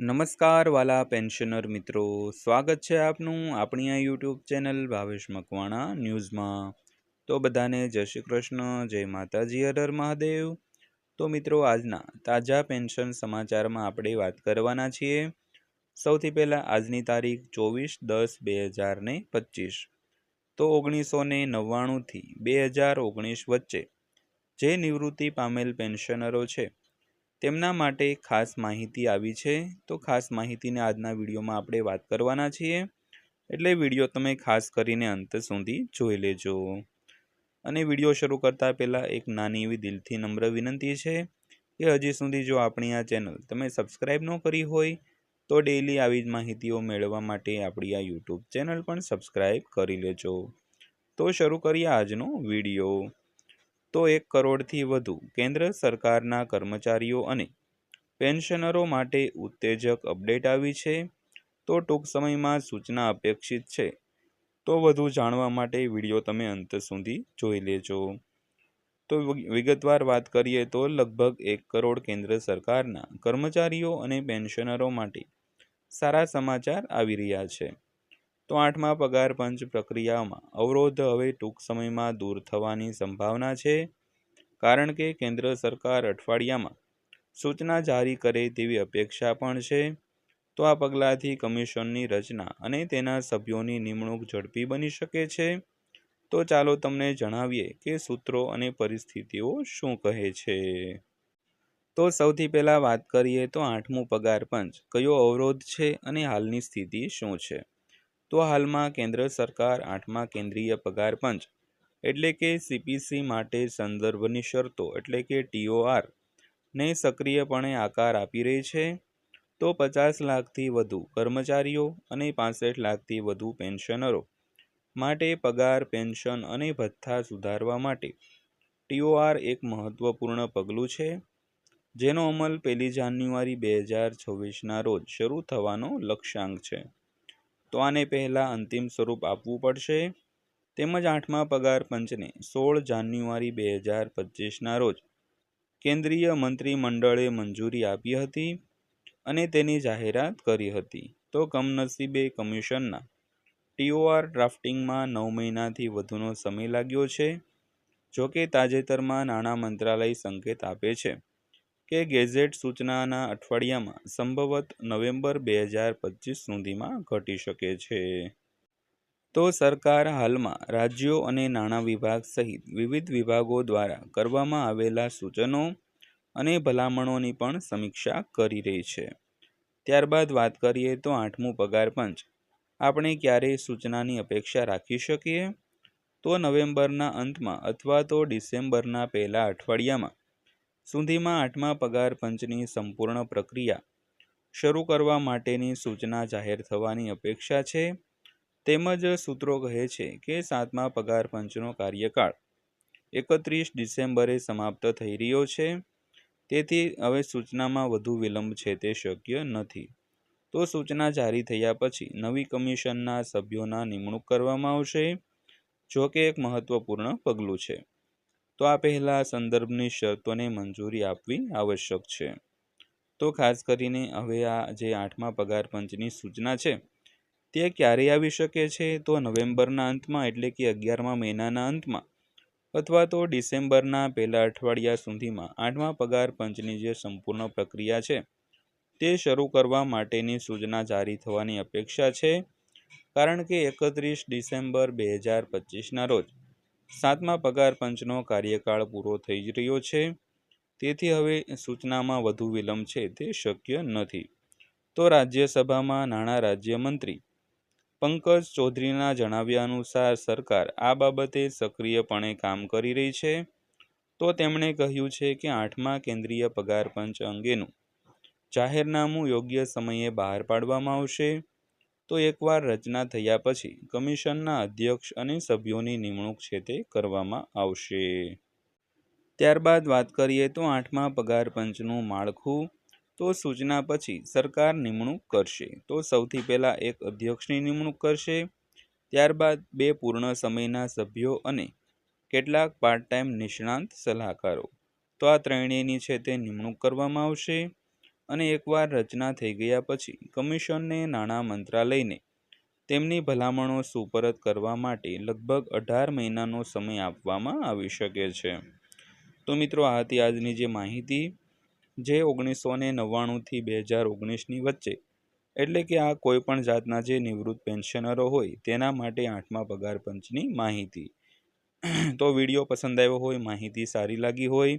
નમસ્કાર વાલા પેન્શનર મિત્રો. સ્વાગત છે આપનું આપણી આ યુટ્યુબ ચેનલ ભાવેશ મકવાણા ન્યૂઝમાં. તો બધાને જય શ્રી કૃષ્ણ, જય માતાજી, હર મહાદેવ. તો મિત્રો આજના તાજા પેન્શન સમાચારમાં આપણે વાત કરવાના છીએ. સૌથી પહેલાં આજની તારીખ ચોવીસ દસ બે હજાર ને પચીસ. તો ઓગણીસો ને નવ્વાણુંથી બે હજાર ઓગણીસ વચ્ચે જે નિવૃત્તિ પામેલ પેન્શનરો છે તેમના માટે ખાસ માહિતી આવી છે, તો ખાસ માહિતીને આજના વિડીયોમાં આપણે વાત કરવાના છીએ. એટલે વીડિયો તમે ખાસ કરીને અંત સુધી જોઈ લેજો. અને વીડિયો શરૂ કરતાં પહેલાં એક નાની એવી દિલથી નમ્ર વિનંતી છે કે હજી સુધી જો આપણી આ ચેનલ તમે સબસ્ક્રાઈબ ન કરી હોય, તો ડેઈલી આવી જ માહિતીઓ મેળવવા માટે આપણી આ યુટ્યુબ ચેનલ પણ સબસ્ક્રાઈબ કરી લેજો. તો શરૂ કરીએ આજનો વીડિયો. તો એક કરોડથી વધુ કેન્દ્ર સરકારના કર્મચારીઓ અને પેન્શનરો માટે ઉત્તેજક અપડેટ આવી છે. તો ટૂંક સમયમાં સૂચના અપેક્ષિત છે. તો વધુ જાણવા માટે વીડિયો તમે અંત સુધી જોઈ લેજો. તો વિગતવાર વાત કરીએ તો લગભગ એક કરોડ કેન્દ્ર સરકારના કર્મચારીઓ અને પેન્શનરો માટે સારા સમાચાર આવી રહ્યા છે. તો આઠમા પગાર પંચ પ્રક્રિયામાં અવરોધ હવે ટૂંક સમયમાં દૂર થવાની સંભાવના છે, કારણ કે કેન્દ્ર સરકાર અઠવાડિયામાં સૂચના જારી કરે તેવી અપેક્ષા પણ છે. તો આ પગલાંથી કમિશનની રચના અને તેના સભ્યોની નિમણૂક ઝડપી બની શકે છે. તો ચાલો તમને જણાવીએ કે સૂત્રો અને પરિસ્થિતિઓ શું કહે છે. તો સૌથી પહેલાં વાત કરીએ તો આઠમું પગાર પંચ, કયો અવરોધ છે અને હાલની સ્થિતિ શું છે? તો હાલમાં કેન્દ્ર સરકાર આઠમા કેન્દ્રીય પગાર પંચ એટલે કે સીપીસી માટે સંદર્ભની શરતો એટલે કે ટીઓઆર ને સક્રિયપણે આકાર આપી રહી છે. તો પચાસ લાખથી વધુ કર્મચારીઓ અને પાસઠ લાખથી વધુ પેન્શનરો માટે પગાર, પેન્શન અને ભથ્થા સુધારવા માટે ટીઓઆર એક મહત્વપૂર્ણ પગલું છે, જેનો અમલ પહેલી જાન્યુઆરી બે હજાર છવ્વીસના રોજ શરૂ થવાનો લક્ષ્યાંક છે. તો આને પહેલાં અંતિમ સ્વરૂપ આપવું પડશે. તેમજ આઠમા પગાર પંચને સોળ જાન્યુઆરી બે હજાર પચીસના રોજ કેન્દ્રીય મંત્રીમંડળે મંજૂરી આપી હતી અને તેની જાહેરાત કરી હતી. તો કમનસીબે કમિશનના ટીઓઆર ડ્રાફ્ટિંગમાં નવ મહિનાથી વધુનો સમય લાગ્યો છે, જોકે તાજેતરમાં નાણાં મંત્રાલય સંકેત આપે છે. કે ગેઝેટ સૂચનાના અઠવાડિયામાં સંભવત નવેમ્બર બે હજાર પચીસ સુધીમાં ઘટી શકે છે. તો સરકાર હાલમાં રાજ્યો અને નાણાં વિભાગ સહિત વિવિધ વિભાગો દ્વારા કરવામાં આવેલા સૂચનો અને ભલામણોની પણ સમીક્ષા કરી રહી છે. ત્યારબાદ વાત કરીએ તો આઠમું પગાર પંચ. આપણે ક્યારે સૂચનાની અપેક્ષા રાખી શકીએ? તો નવેમ્બરના અંતમાં અથવા તો ડિસેમ્બરના પહેલા અઠવાડિયામાં સુધીમાં આઠમા પગાર પંચની સંપૂર્ણ પ્રક્રિયા શરૂ કરવા માટેની સૂચના જાહેર થવાની અપેક્ષા છે. તેમજ સૂત્રો કહે છે કે સાતમા પગાર પંચનો કાર્યકાળ એકત્રીસ ડિસેમ્બરે સમાપ્ત થઈ રહ્યો છે. તેથી હવે સૂચનામાં વધુ વિલંબ છે તે શક્ય નથી. તો સૂચના જારી થયા પછી નવી કમિશનના સભ્યોના નિમણૂક કરવામાં આવશે, જો કે એક મહત્વપૂર્ણ પગલું છે. તો આ પહેલાં સંદર્ભની શરતોને મંજૂરી આપવી આવશ્યક છે. તો ખાસ કરીને હવે આ જે આઠમા પગાર પંચની સૂચના છે, તે ક્યારે આવી શકે છે? તો નવેમ્બરના અંતમાં એટલે કે અગિયારમા મહિનાના અંતમાં અથવા તો ડિસેમ્બરના પહેલા અઠવાડિયા સુધીમાં આઠમા પગાર પંચની જે સંપૂર્ણ પ્રક્રિયા છે, તે શરૂ કરવા માટેની સૂચના જારી થવાની અપેક્ષા છે. કારણ કે એકત્રીસ ડિસેમ્બર બે હજાર પચીસના રોજ સાતમા પગાર પંચનો કાર્યકાળ પૂરો થઈ રહ્યો છે. તેથી હવે સૂચનામાં વધુ વિલંબ છે તે શક્ય નથી. તો રાજ્યસભામાં નાણાં રાજ્યમંત્રી પંકજ ચૌધરીના જણાવ્યા અનુસાર સરકાર આ બાબતે સક્રિયપણે કામ કરી રહી છે. તો તેમણે કહ્યું છે કે આઠમા કેન્દ્રીય પગાર પંચ અંગેનું જાહેરનામું યોગ્ય સમયે બહાર પાડવામાં આવશે. તો એકવાર રચના થયા પછી કમિશનના અધ્યક્ષ અને સભ્યોની નિમણૂક છે તે કરવામાં આવશે. ત્યારબાદ વાત કરીએ તો આઠમા પગાર પંચનું માળખું. તો સૂચના પછી સરકાર નિમણૂક કરશે. તો સૌથી પહેલાં એક અધ્યક્ષની નિમણૂક કરશે. ત્યારબાદ બે પૂર્ણ સમયના સભ્યો અને કેટલાક પાર્ટ ટાઈમ નિષ્ણાંત સલાહકારો. તો આ ત્રણેયની છે તે નિમણૂક કરવામાં આવશે. અને એકવાર રચના થઈ ગયા પછી કમિશનને નાણાં મંત્રાલયને તેમની ભલામણો સુપરત કરવા માટે લગભગ અઢાર મહિનાનો સમય આપવામાં આવી શકે છે. તો મિત્રો, આ હતી આજની જે માહિતી જે ઓગણીસો ને નવ્વાણુંથી બે હજાર ઓગણીસની વચ્ચે. એટલે કે આ કોઈ પણ જાતના જે નિવૃત્ત પેન્શનરો હોય તેના માટે આઠમા પગાર પંચની માહિતી. તો વીડિયો પસંદ આવ્યો હોય, માહિતી સારી લાગી હોય